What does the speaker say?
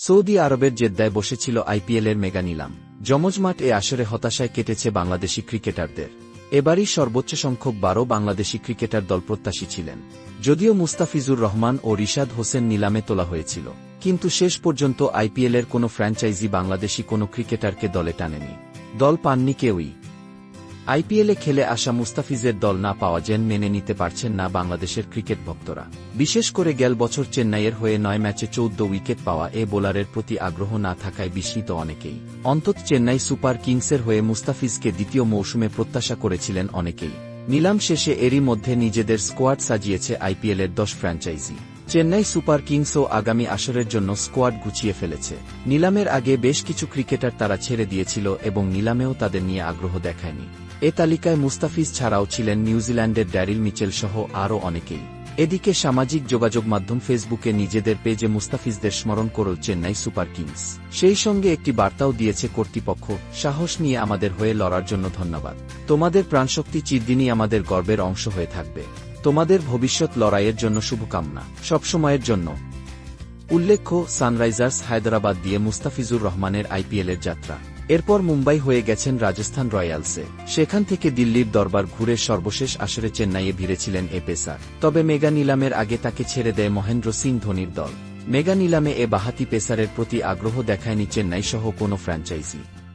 Saudi আরবের জেদ্দায় বসেছিল আইপিএলের মেগা নিলাম। যমজমাট এ আসরে হতাশায় কেটেছে বাংলাদেশি ক্রিকেটারদের। এবারই সর্বোচ্চ সংখ্যক বারো বাংলাদেশি ক্রিকেটার দল প্রত্যাশী ছিলেন। যদিও মুস্তাফিজুর রহমান ও রিশাদ হোসেন নিলামে তোলা হয়েছিল। কিন্তু শেষ পর্যন্ত আইপিএলের কোনো ফ্র্যাঞ্চাইজি বাংলাদেশি কোনো ক্রিকেটারকে দলে টানেনি। দল পাননি কেউই। আইপিএলে খেলে আসা মুস্তাফিজের দল না পাওয়া যেন মেনে নিতে পারছেন না বাংলাদেশের ক্রিকেট ভক্তরা। বিশেষ করে গেল বছর চেন্নাইয়ের হয়ে নয় ম্যাচে চৌদ্দ উইকেট পাওয়া এ বোলারের প্রতি আগ্রহ না থাকায় বিস্মিত অনেকেই। অন্তত চেন্নাই সুপার কিংসের হয়ে মুস্তাফিজকে দ্বিতীয় মৌসুমে প্রত্যাশা করেছিলেন অনেকেই। নিলাম শেষে এরই মধ্যে নিজেদের স্কোয়াড সাজিয়েছে আইপিএলের দশ ফ্র্যাঞ্চাইজি। চেন্নাই সুপার কিংসও আগামী আসরের জন্য স্কোয়াড গুছিয়ে ফেলেছে। নিলামের আগে বেশ কিছু ক্রিকেটার তারা ছেড়ে দিয়েছিল এবং নিলামেও তাদের নিয়ে আগ্রহ দেখায়নি। এ তালিকায় মুস্তাফিজ ছাড়াও ছিলেন নিউজিল্যান্ডের ড্যারিল মিচেল সহ আরও অনেকেই। এদিকে সামাজিক যোগাযোগ মাধ্যম ফেসবুকে নিজেদের পেজে মুস্তাফিজদের স্মরণ করল চেন্নাই সুপার কিংস। সেই সঙ্গে একটি বার্তাও দিয়েছে কর্তৃপক্ষ, সাহস নিয়ে আমাদের হয়ে লড়ার জন্য ধন্যবাদ। তোমাদের প্রাণশক্তি চিরদিনই আমাদের গর্বের অংশ হয়ে থাকবে। তোমাদের ভবিষ্যৎ লড়াইয়ের জন্য শুভকামনা। সবসময়ের জন্য। উল্লেখ্য, সানরাইজার্স হায়দরাবাদ দিয়ে মুস্তাফিজুর রহমানের আইপিএলের যাত্রা। এরপর মুম্বাই হয়ে গেছেন রাজস্থান রয়্যালসে। সেখান থেকে দিল্লির দরবার ঘুরে সর্বশেষ আসরে চেন্নাইয়ে ভিড়েছিলেন এ পেসার তবে মেগা নিলামের আগে তাকে ছেড়ে দেয় মহেন্দ্র সিং ধোনির দল। মেগা নিলামে এ বাহাতি পেসারের প্রতি আগ্রহ দেখায়নি চেন্নাই সহ কোনো ফ্র্যাঞ্চাইজি।